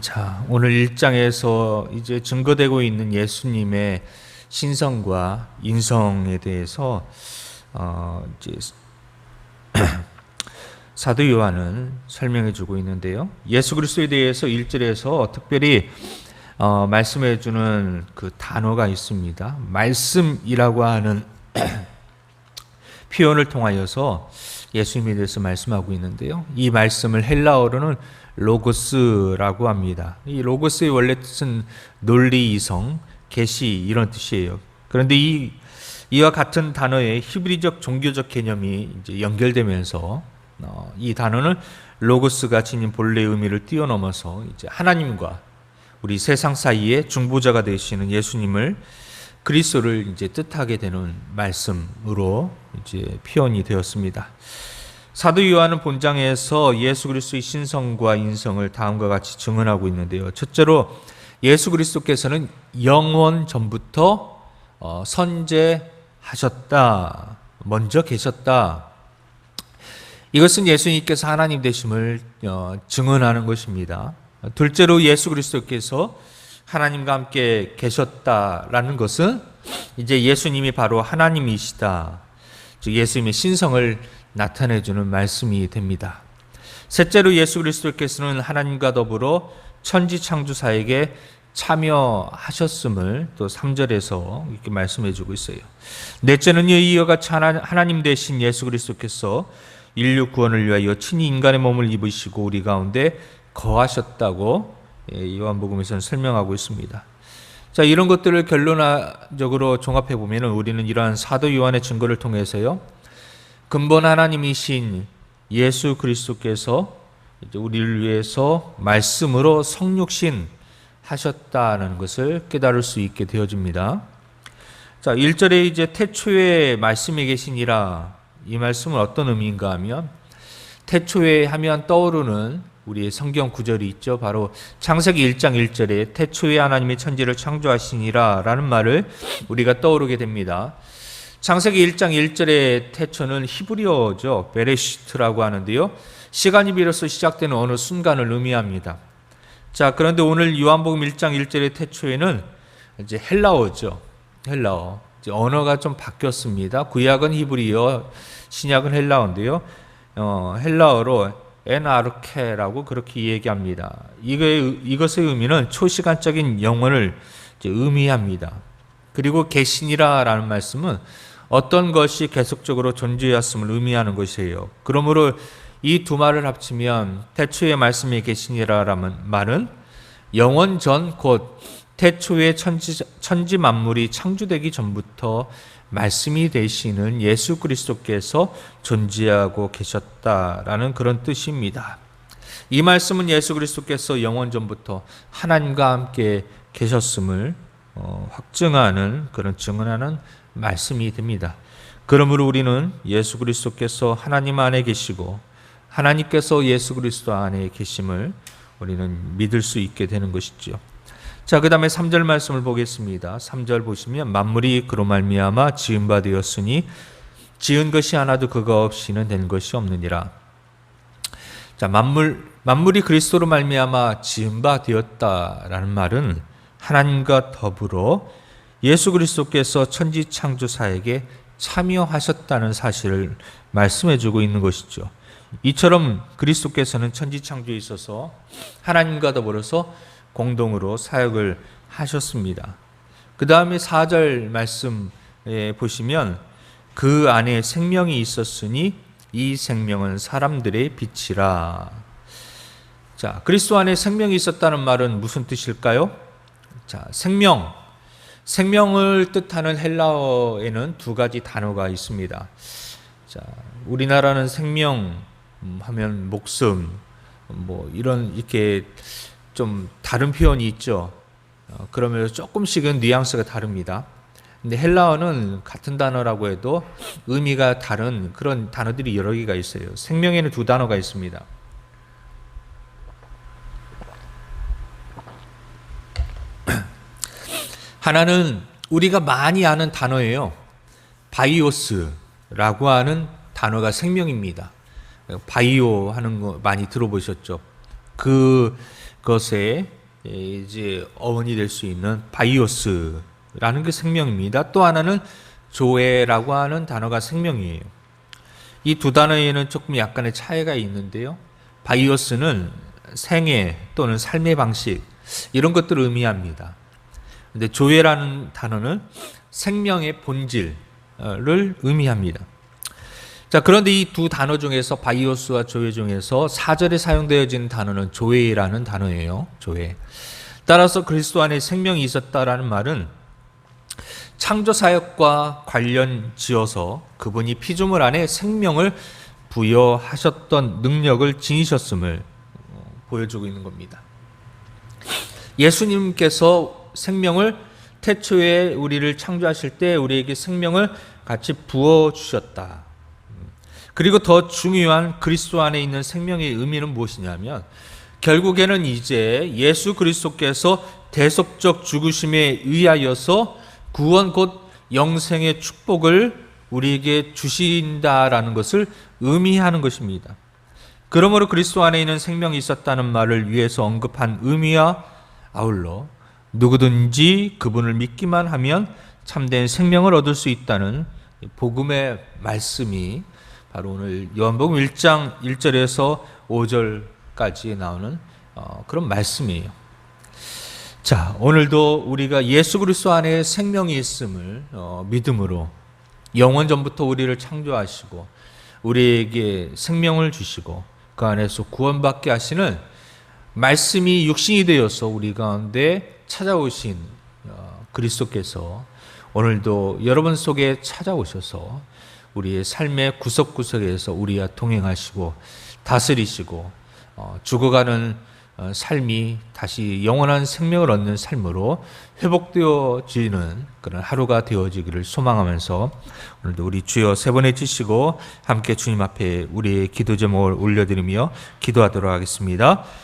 자, 오늘 1장에서 이제 증거되고 있는 예수님의 신성과 인성에 대해서 어, 이제 사도 요한은 설명해 주고 있는데요. 예수 그리스도에 대해서 1절에서 특별히 어, 말씀해 주는 그 단어가 있습니다. 말씀이라고 하는 표현을 통하여서 예수님에 대해서 말씀하고 있는데요. 이 말씀을 헬라어로는 로고스라고 합니다. 이 로고스의 원래 뜻은 논리 이성, 계시 이런 뜻이에요. 그런데 이 이와 같은 단어의 히브리적 종교적 개념이 이제 연결되면서 어, 이 단어는 로고스가 지닌 본래 의미를 뛰어넘어서 이제 하나님과 우리 세상 사이에 중보자가 되시는 예수님을 그리스도를 이제 뜻하게 되는 말씀으로 이제 표현이 되었습니다. 사도 요한은 본장에서 예수 그리스도의 신성과 인성을 다음과 같이 증언하고 있는데요. 첫째로 예수 그리스도께서는 영원 전부터 어, 선제하셨다. 먼저 계셨다. 이것은 예수님께서 하나님 되심을 어, 증언하는 것입니다. 둘째로 예수 그리스도께서 하나님과 함께 계셨다라는 것은 이제 예수님이 바로 하나님이시다. 즉 예수님의 신성을 나타내 주는 말씀이 됩니다. 셋째로 예수 그리스도께서는 하나님과 더불어 천지 창조사에게 참여하셨음을 또 3절에서 이렇게 말씀해 주고 있어요. 넷째는요, 이와 같이 하나님 대신 예수 그리스도께서 인류 구원을 위하여 친히 인간의 몸을 입으시고 우리 가운데 거하셨다고 예, 요한복음에서는 설명하고 있습니다. 자, 이런 것들을 결론적으로 종합해 보면 우리는 이러한 사도 요한의 증거를 통해서요. 근본 하나님이신 예수 그리스도께서 우리를 위해서 말씀으로 성육신 하셨다는 것을 깨달을 수 있게 되어집니다. 자, 1절에 이제 태초에 말씀이 계시니라 이 말씀은 어떤 의미인가 하면 태초에 하면 떠오르는 우리의 성경 구절이 있죠. 바로 창세기 1장 1절에 태초에 하나님이 천지를 창조하시니라 라는 말을 우리가 떠오르게 됩니다. 창세기 1장 1절의 태초는 히브리어죠. 베레시트라고 하는데요. 시간이 비로소 시작되는 어느 순간을 의미합니다. 자, 그런데 오늘 요한복음 1장 1절의 태초에는 이제 헬라어죠. 헬라어. 언어가 좀 바뀌었습니다. 구약은 히브리어, 신약은 헬라어인데요. 어, 헬라어로 에나르케라고 그렇게 얘기합니다. 이거의, 이것의 의미는 초시간적인 영혼을 의미합니다. 그리고 계신이라라는 말씀은 어떤 것이 계속적으로 존재했음을 의미하는 것이에요. 그러므로 이 두 말을 합치면 태초의 말씀이 계시니라라는 말은 영원 전 곧 태초의 천지, 천지 만물이 창조되기 전부터 말씀이 되시는 예수 그리스도께서 존재하고 계셨다라는 그런 뜻입니다. 이 말씀은 예수 그리스도께서 영원 전부터 하나님과 함께 계셨음을 어, 확증하는 그런 증언하는 말씀이 됩니다. 그러므로 우리는 예수 그리스도께서 하나님 안에 계시고 하나님께서 예수 그리스도 안에 계심을 우리는 믿을 수 있게 되는 것이죠. 자, 그다음에 3절 말씀을 보겠습니다. 3절 보시면 만물이 그로 말미암아 지은 바 되었으니 지은 것이 하나도 그거 없이는 된 것이 없느니라. 자, 만물 만물이 그리스도로 말미암아 지은 바 되었다라는 말은 하나님과 더불어 예수 그리스도께서 천지 창조사에게 참여하셨다는 사실을 말씀해 주고 있는 것이죠. 이처럼 그리스도께서는 천지 창조에 있어서 하나님과 더불어서 공동으로 사역을 하셨습니다. 그 다음에 4절 말씀에 보시면 그 안에 생명이 있었으니 이 생명은 사람들의 빛이라. 자, 그리스도 안에 생명이 있었다는 말은 무슨 뜻일까요? 자, 생명. 생명을 뜻하는 헬라어에는 두 가지 단어가 있습니다. 자, 우리나라는 생명 하면 목숨 뭐 이런 이렇게 좀 다른 표현이 있죠. 어, 그러면 조금씩은 뉘앙스가 다릅니다. 근데 헬라어는 같은 단어라고 해도 의미가 다른 그런 단어들이 여러 개가 있어요. 생명에는 두 단어가 있습니다. 하나는 우리가 많이 아는 단어예요. 바이오스라고 하는 단어가 생명입니다. 바이오 하는 거 많이 들어보셨죠? 그 것에 이제 어원이 될 수 있는 바이오스라는 그 생명입니다. 또 하나는 조에라고 하는 단어가 생명이에요. 이 두 단어에는 조금 약간의 차이가 있는데요. 바이오스는 생애 또는 삶의 방식 이런 것들을 의미합니다. 근데 조회라는 단어는 생명의 본질을 의미합니다. 자, 그런데 이 두 단어 중에서 바이오스와 조회 중에서 사절에 사용되어진 단어는 조회라는 단어예요. 조회. 따라서 그리스도 안에 생명이 있었다라는 말은 창조 사역과 관련 지어서 그분이 피조물 안에 생명을 부여하셨던 능력을 지니셨음을 보여주고 있는 겁니다. 예수님께서 생명을 태초에 우리를 창조하실 때 우리에게 생명을 같이 부어 주셨다. 그리고 더 중요한 그리스도 안에 있는 생명의 의미는 무엇이냐면 결국에는 이제 예수 그리스도께서 대속적 죽으심에 의하여서 구원 곧 영생의 축복을 우리에게 주신다라는 것을 의미하는 것입니다. 그러므로 그리스도 안에 있는 생명이 있었다는 말을 위해서 언급한 의미와 아울러 누구든지 그분을 믿기만 하면 참된 생명을 얻을 수 있다는 복음의 말씀이 바로 오늘 요한복음 1장 1절에서 5절까지 나오는 어, 그런 말씀이에요. 자, 오늘도 우리가 예수 그리스도 안에 생명이 있음을 어, 믿음으로 영원 전부터 우리를 창조하시고 우리에게 생명을 주시고 그 안에서 구원받게 하시는 말씀이 육신이 되어서 우리 가운데 찾아오신 어, 그리스도께서 오늘도 여러분 속에 찾아오셔서 우리의 삶의 구석구석에서 우리와 동행하시고 다스리시고 어, 죽어가는 어, 삶이 다시 영원한 생명을 얻는 삶으로 회복되어지는 그런 하루가 되어지기를 소망하면서 오늘도 우리 주여 세 번에 치시고 함께 주님 앞에 우리의 기도 제목을 올려드리며 기도하도록 하겠습니다.